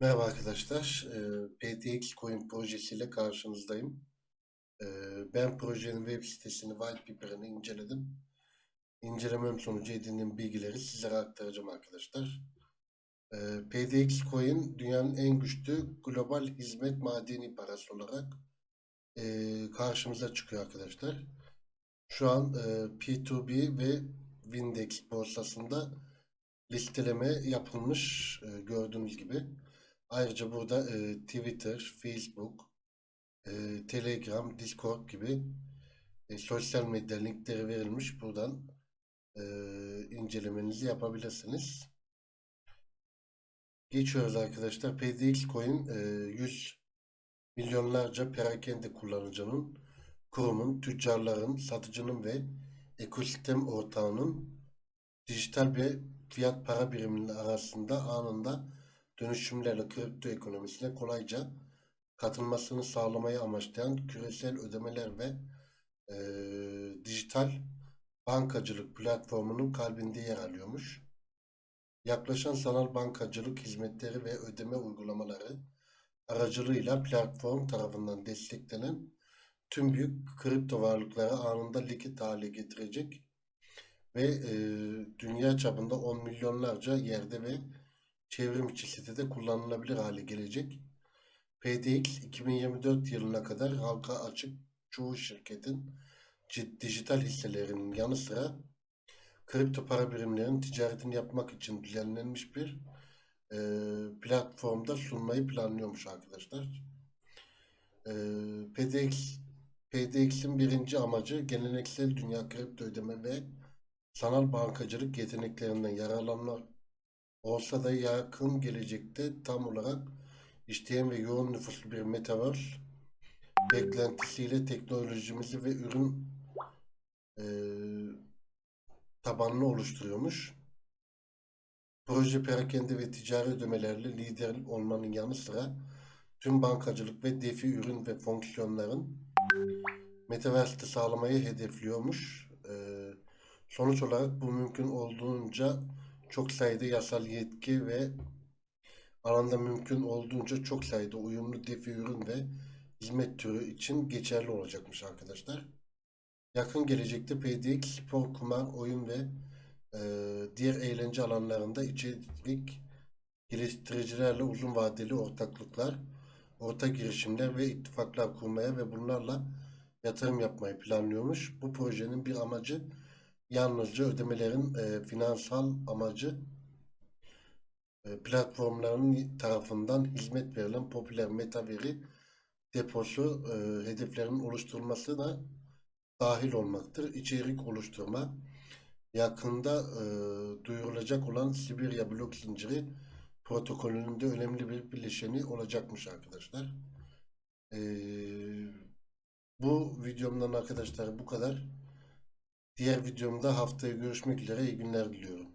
Merhaba arkadaşlar. Eee, PTX Coin projesiyle karşınızdayım. Eee, ben projenin web sitesini, white paper'ını inceledim. İncelemem sonucu edindiğim bilgileri sizlere aktaracağım arkadaşlar. Eee, PTX Coin dünyanın en güçlü global hizmet madeni parası olarak eee, karşımıza çıkıyor arkadaşlar. Şu an eee, P2B ve Windex borsasında listeleme yapılmış eee, gördüğünüz gibi. Ayrıca burada e, Twitter, Facebook, e, Telegram, Discord gibi e, sosyal medya linkleri verilmiş. Buradan e, incelemenizi yapabilirsiniz. Geçiyoruz arkadaşlar. PDX Coin e, 100 milyonlarca perakende kullanıcının, kurumun, tüccarların, satıcının ve ekosistem ortağının dijital ve fiyat para biriminin arasında anında dönüşümlerle kripto ekonomisine kolayca katılmasını sağlamayı amaçlayan küresel ödemeler ve eee, dijital bankacılık platformunun kalbinde yer alıyormuş. Yaklaşan sanal bankacılık hizmetleri ve ödeme uygulamaları aracılığıyla platform tarafından desteklenen tüm büyük kripto varlıkları anında likit hale getirecek ve eee, dünya çapında on milyonlarca yerde ve çevrim içi sitede kullanılabilir hale gelecek. PDX 2024 yılına kadar halka açık çoğu şirketin dijital hisselerinin yanı sıra kripto para birimlerinin ticaretini yapmak için düzenlenmiş bir e, platformda sunmayı planlıyormuş arkadaşlar. E, PDX PDX'in birinci amacı geleneksel dünya kripto ödeme ve sanal bankacılık yeteneklerinden yararlanmak olsa da yakın gelecekte tam olarak işleyen ve yoğun nüfuslu bir metaverse beklentisiyle teknolojimizi ve ürün e, tabanını oluşturuyormuş. Proje perakende ve ticari ödemelerle lider olmanın yanı sıra tüm bankacılık ve defi ürün ve fonksiyonların Metaverse'de sağlamayı hedefliyormuş. E, sonuç olarak bu mümkün olduğunca çok sayıda yasal yetki ve alanda mümkün olduğunca çok sayıda uyumlu defi ürün ve hizmet türü için geçerli olacakmış arkadaşlar. Yakın gelecekte PDX spor, kumar, oyun ve e, diğer eğlence alanlarında içerik geliştiricilerle uzun vadeli ortaklıklar, ortak girişimler ve ittifaklar kurmaya ve bunlarla yatırım yapmayı planlıyormuş. Bu projenin bir amacı yalnızca ödemelerin e, finansal amacı e, platformların tarafından hizmet verilen popüler meta veri deposu e, hedeflerinin oluşturulmasına dahil olmaktır. İçerik oluşturma yakında e, duyurulacak olan Sibirya blok zinciri protokolünün de önemli bir bileşeni olacakmış arkadaşlar. E, bu videomdan arkadaşlar bu kadar. Diğer videomda haftaya görüşmek üzere. İyi günler diliyorum.